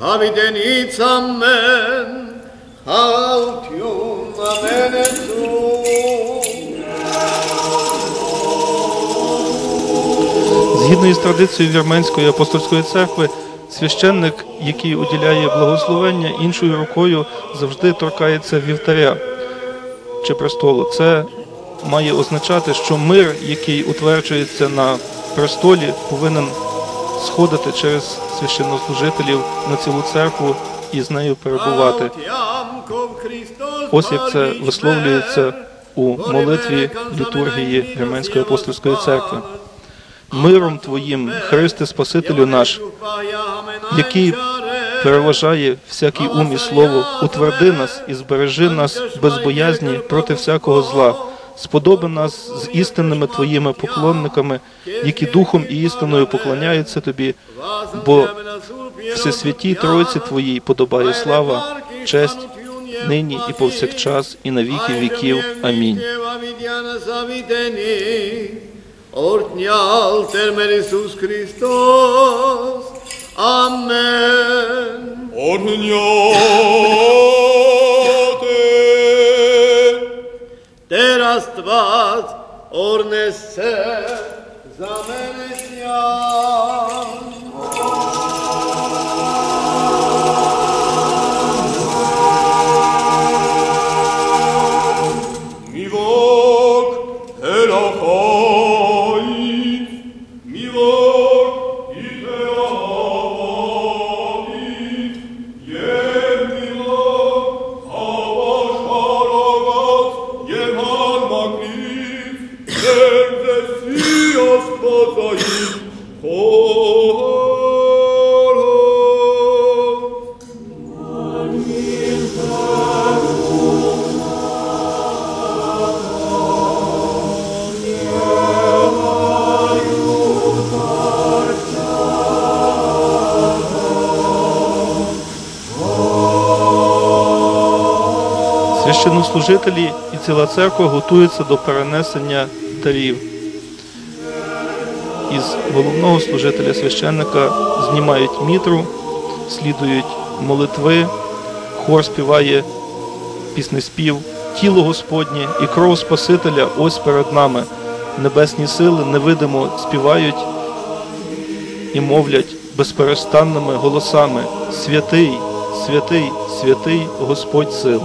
Avidenic amen, hautium amen Згідно із традицією Вірменської апостольської церкви, священник, який уділяє благословення іншою рукою, завжди торкається вівтаря чи престолу. Це має означати, що мир, який утверджується на престолі, повинен сходити через священнослужителів на цілу церкву і з нею перебувати. Ось як це висловлюється у молитві літургії Вірменської апостольської церкви. Миром Твоїм, Христе Спасителю наш, який переважає всякий ум і слово, утверди нас і збережи нас без боязні проти всякого зла. Сподоби нас з істинними твоїми поклонниками, які духом і істиною поклоняються тобі, бо всесвятій Тройці Твоїй подобає слава, честь, нині і повсякчас, і на віки віків. Амінь. Amen. Տեր Աստված օրնեսը զամենեսյան Священнослужителі і ціла церква готуються до перенесення дарів. Із головного служителя священника знімають мітру, слідують молитви, хор співає піснеспів, тіло Господнє і кров Спасителя ось перед нами. Небесні сили невидимо співають і мовлять безперестанними голосами Святий, святий, святий Господь сил.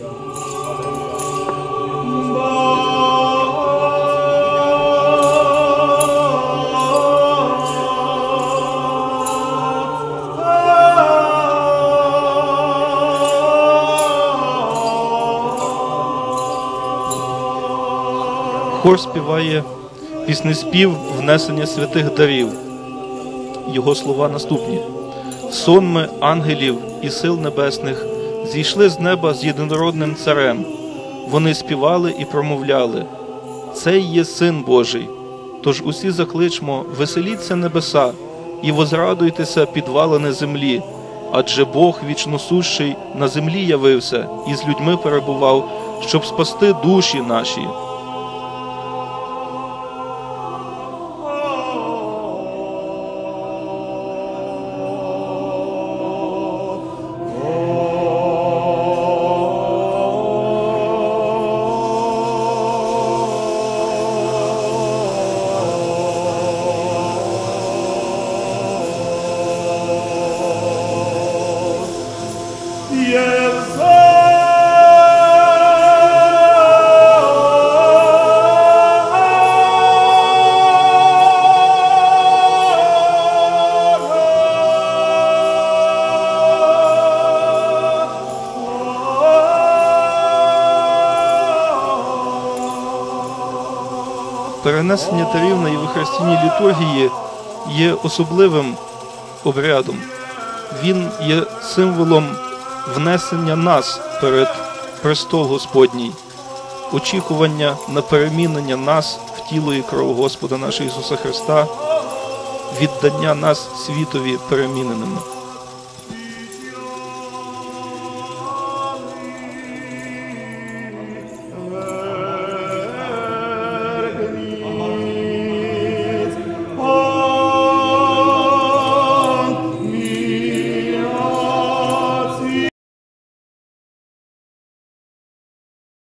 Хор співає піснеспів внесення святих дарів. Його слова наступні: Сонми ангелів і сил небесних зійшли з неба з єдинородним царем. Вони співали і промовляли: Цей є син Божий. Тож усі закличмо, веселіться небеса і возрадуйтеся підвалини землі, адже Бог вічносущий на землі явився і з людьми перебував, щоб спасти душі наші. Перенесення дарів на Євхаристійній літургії є особливим обрядом. Він є символом внесення нас перед престол Господній, очікування на перемінення нас в тіло і кров Господа нашого Ісуса Христа, віддання нас світові переміненими.